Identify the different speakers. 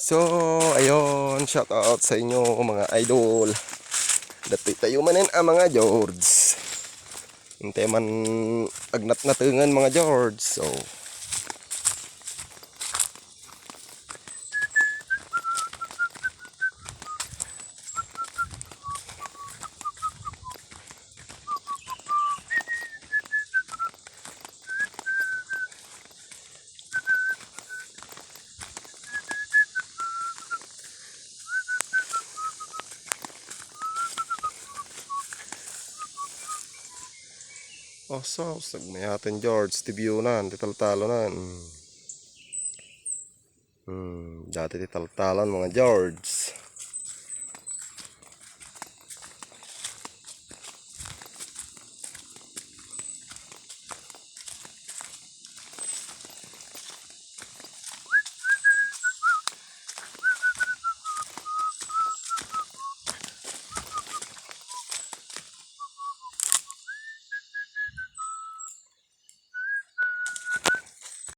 Speaker 1: So, ayun, shout out sa inyo mga idol. Dati tayo manin ang mga George. Hintay man agnat natungan mga George. So, oh so, nagmayatin George, tibyunan, titaltalonan. Hmm, dati titaltalan mga George.